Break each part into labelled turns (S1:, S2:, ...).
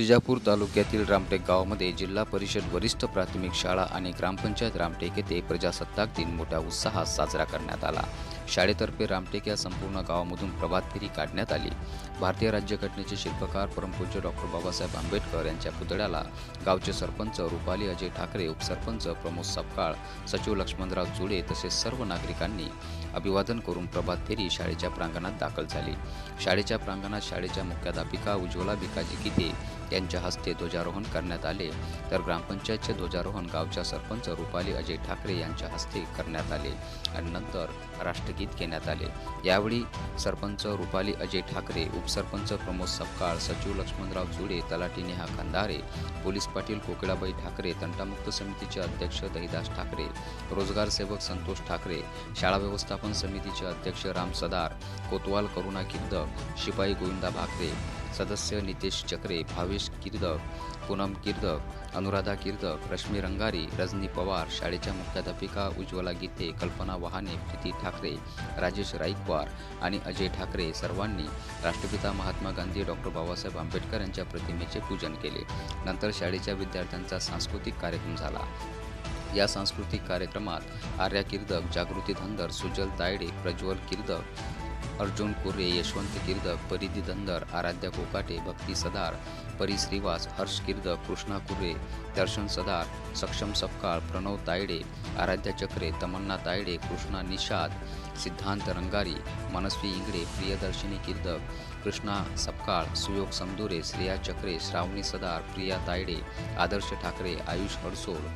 S1: तुळजापूर तालुक्यातील रामटेक गावामध्ये जिल्हा परिषद वरिष्ठ प्राथमिक शाळा आणि ग्रामपंचायत रामटेक येथे प्रजासत्ताक दिन मोठ्या उत्साहात साजरा करण्यात आला. शाळेतर्फे रामटेक या संपूर्ण गावामधून प्रभात फेरी काढण्यात आली. भारतीय राज्यघटनेचे शिल्पकार परमपूज्य डॉक्टर बाबासाहेब आंबेडकर यांच्या पुतळ्याला गावचे सरपंच रुपाली अजय ठाकरे उपसरपंच प्रमोद सपकाळ सचिव लक्ष्मणराव जुळे तसेच सर्व नागरिकांनी अभिवादन करून प्रभात फेरी शाळेच्या प्रांगणात दाखल झाली. शाळेच्या प्रांगणात शाळेच्या मुख्याध्यापिका उज्ज्वला भिकाजी गीते यांच्या हस्ते ध्वजारोहण करण्यात आले. तर ग्रामपंचायतचे ध्वजारोहण गावच्या सरपंच रुपाली अजय ठाकरे यांच्या हस्ते करण्यात आले. आणि नंतर राष्ट्रगीत घेण्यात आले. यावेळी सरपंच रुपाली अजय ठाकरे उपसरपंच प्रमोद सपकाळ सचिव लक्ष्मणराव जुडे तलाठी नेहा खंदारे पोलीस पाटील कोकिळाबाई ठाकरे तंटामुक्त समितीचे अध्यक्ष दहिदास ठाकरे रोजगार सेवक संतोष ठाकरे शाळा व्यवस्थापन समितीचे अध्यक्ष राम सदार कोतवाल करुणा किद्द शिपाई गोविंदा भाकरे सदस्य नितेश चक्रे भावेश किर्दक पूनम किर्दक अनुराधा किर्दक रश्मी रंगारी रजनी पवार शाळेच्या मुख्याध्यापिका उज्ज्वला गीते कल्पना वहाने प्रीती ठाकरे राजेश राईकवार आणि अजय ठाकरे सर्वांनी राष्ट्रपिता महात्मा गांधी डॉक्टर बाबासाहेब आंबेडकर यांच्या प्रतिमेचे पूजन केले. नंतर शाळेच्या विद्यार्थ्यांचा सांस्कृतिक कार्यक्रम झाला. या सांस्कृतिक कार्यक्रमात आर्या किर्दक जागृती धंदर सुजल तायडे प्रज्वल किर्दक अर्जुन कुर्रे यशवंत किर्द परिधी धंदर आराध्य कोकाटे भक्ती सदार परी श्रीवास हर्ष किर्द कृष्णा कुर्रे दर्शन सदार सक्षम सपकाळ प्रणव तायडे आराध्य चक्रे तमन्ना तायडे कृष्णा निषाद सिद्धांत रंगारी मनस्वी इंगडे प्रियदर्शिनी किर्द कृष्णा सपकाळ सुयोग समदुरे श्रेया चक्रे श्रावणी सदार प्रिया तायडे आदर्श ठाकरे आयुष हडसोळ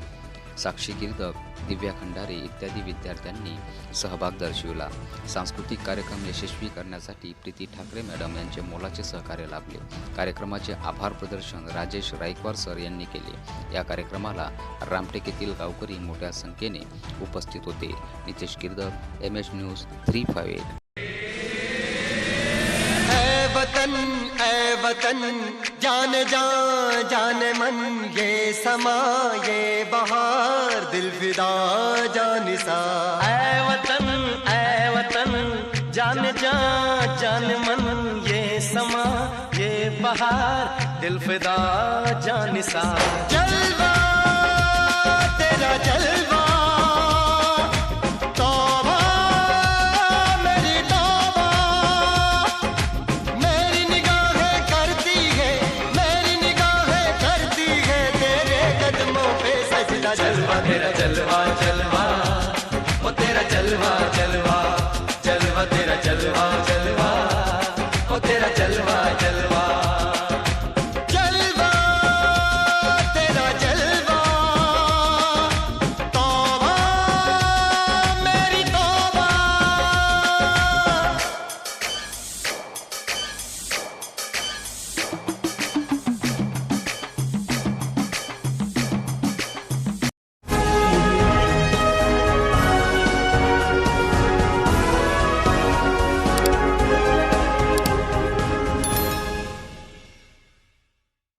S1: साक्षी किर्दक दिव्या खंडारे इत्यादी विद्यार्थ्यांनी सहभाग दर्शविला. सांस्कृतिक कार्यक्रम यशस्वी करण्यासाठी प्रीती ठाकरे मॅडम यांचे मोलाचे सहकार्य लाभले. कार्यक्रमाचे आभार प्रदर्शन राजेश रायकवार सर यांनी केले. या कार्यक्रमाला रामटेक येथील गावकरी मोठ्या संख्येने उपस्थित होते. Nitesh Kirdak M H news three five eight.
S2: वतन जान जा जान मन ये समा ये बहार दिल फिदा जानिसा
S3: ऐ वतन ऐ वतन जान जा जान मन ये समा ये बहार दिल फिदा जानिसा
S2: जलवा तेरा जलवा
S3: बंधेरा जलवा जलवा